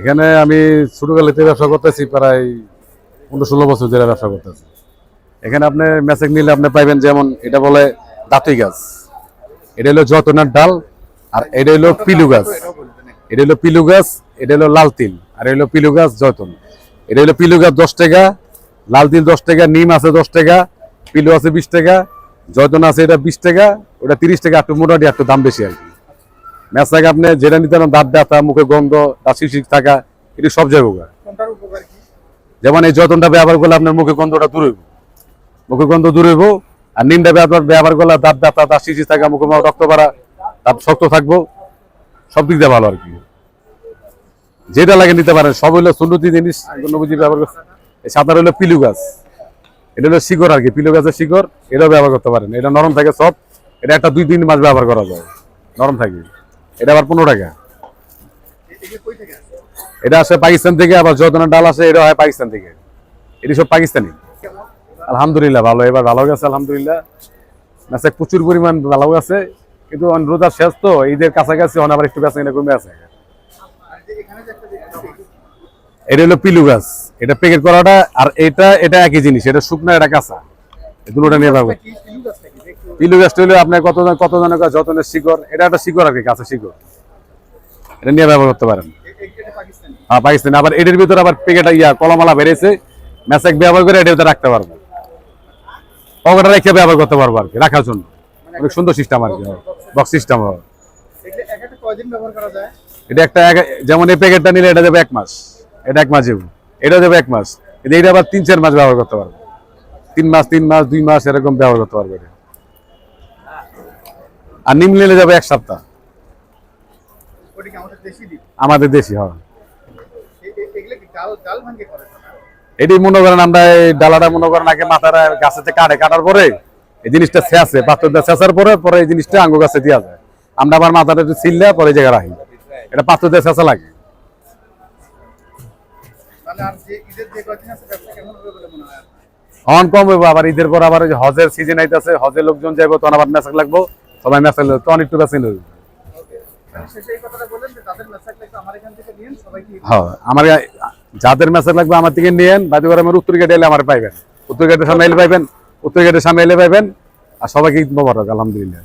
এখানে আমি ছোটবেলাতে ব্যবসা করতেছি, প্রায় পনেরো ষোলো বছর ধরে ব্যবসা করতেছি। এখানে আপনি মেসেজ নিলে আপনি পাইবেন যেমন, এটা বলে দাঁতই গাছ। এটা হলো যতনার ডাল, আর এটা হলো পিলু গাছ। এটা হলো পিলু গাছ, এটা হলো লাল তিল, আর এটা হলো পিলু গাছ জয়তন এটা হলো পিলু গাছ দশ টাকা, লাল তিল দশ টাকা, নিম আছে দশ টাকা, পিলু আছে বিশ টাকা জয়তন আছে এটা বিশ টাকা, ওটা তিরিশ টাকা, একটু মোটামুটি একটু দাম বেশি আর কি। ম্যাচটাকে আপনি যেটা নিতে পারেন দাঁত ব্যথা মুখে গন্ধ শিশির থাকা এটি সব জায়গায় যেমন এই যতনটা ব্যবহার করলে আপনার মুখে গন্ধটা দূর হইব। মুখে গন্ধ দূর হইব আর নিমটা ব্যবহার ব্যবহার করলে দাঁত ব্যথা দাঁত শিশির থাকা মুখে রক্ত বাড়া দাঁত শক্ত থাকব সব দিক দিয়ে ভালো আর কি। যেটা লাগে নিতে পারেন সব হইল সুন্নতি জিনিস বুঝি ব্যবহার করছে এই সাঁতার হলো পিলু গাছ। এটা হলো শিকড় আর কি পিলু গাছের শিকড় এটাও ব্যবহার করতে পারেন। এটা নরম থাকে সব এটা একটা দুই তিন মাস ব্যবহার করা যায় নরম থাকে। এটা আবার পনেরো টাকা। এটা পাকিস্তান থেকে, আবার ডাল এটা হয় পাকিস্তান থেকে। এটি সব পাকিস্তানি। আলহামদুলিল্লাহ, ভালো, এবার ভালো গেছে, আলহামদুলিল্লাহ। মাছে প্রচুর পরিমাণ ভালো গেছে কিন্তু শেষ তো, ঈদের কাছাকাছি আবার একটু বেচা কিনা কমে আছে। এটা হলো পিলু গাছ। এটা প্যাকেট করাটা, আর এটা এটা একই জিনিস, এটা শুকনো, এটা কাঁচা। দুটোটা নিয়ে পাবো পিলু গাছটা হলো আপনার কত কত জনের যতনের শিকড়? এটা একটা শিকড় আর কি, গাছের শিকড়। এটা নিয়ে ব্যবহার করতে পারেন। এ- পাকিস্তানি। হ্যাঁ আবার এটার ভিতরে আবার প্যাকেট ইয়া, কলমালা বেড়েছে ম্যাসেক ব্যবহার করে এটার ভিতরে রাখতে পারব। পকেটে রেখে ব্যবহার করতে পারব আর কি, রাখার জন্য। অনেক সুন্দর সিস্টেম আর কি বক্স সিস্টেম যায় এটা একটা যেমন এই প্যাকেটটা নিলে এটা দেবে এক মাস। এটা এক মাস যাবে। এটা দেবে এক মাস। এটা আবার তিন, চার মাস ব্যবহার করতে পারব। তিন মাস তিন মাস, দুই মাস এরকম ব্যবহার করতে পারবে এটা। আর নিম নিলে যাবে এক সপ্তাহ। আমাদের দেশি হয়। না? এটি মনে করেন আমরা এই ডালাটা মনে করেন আগে মাথার গাছেতে কাটে কাটার পরে এই জিনিসটা ছেঁচে পাথর দিয়ে ছেঁচার পরে পরে এই জিনিসটা আঙ্গু গাছে দেওয়া যায়। আমরা আবার মাথাটা একটু ছিললে পরে জায়গায় রাখি। এটা পাথর দিয়ে ছেঁচা লাগে হয়? অন কম হইব আবার ঈদের পর আবার হজের সিজন আইতেছে হজের লোকজন যাইবো তখন আবার মেসাক লাগবো। সবাই মেসেজ তো একটু বেশি হইব আমার যাদের মেসেজ লাগবে আমার থেকে নিয়েন বাদি করে আমার উত্তর গেটে এলে আমার পাইবেন। উত্তর গেটের সামনে এলে পাইবেন, উত্তর গেটের সামনে এলে পাইবেন, আর সবাইকে মোবারক আলহামদুলিল্লাহ।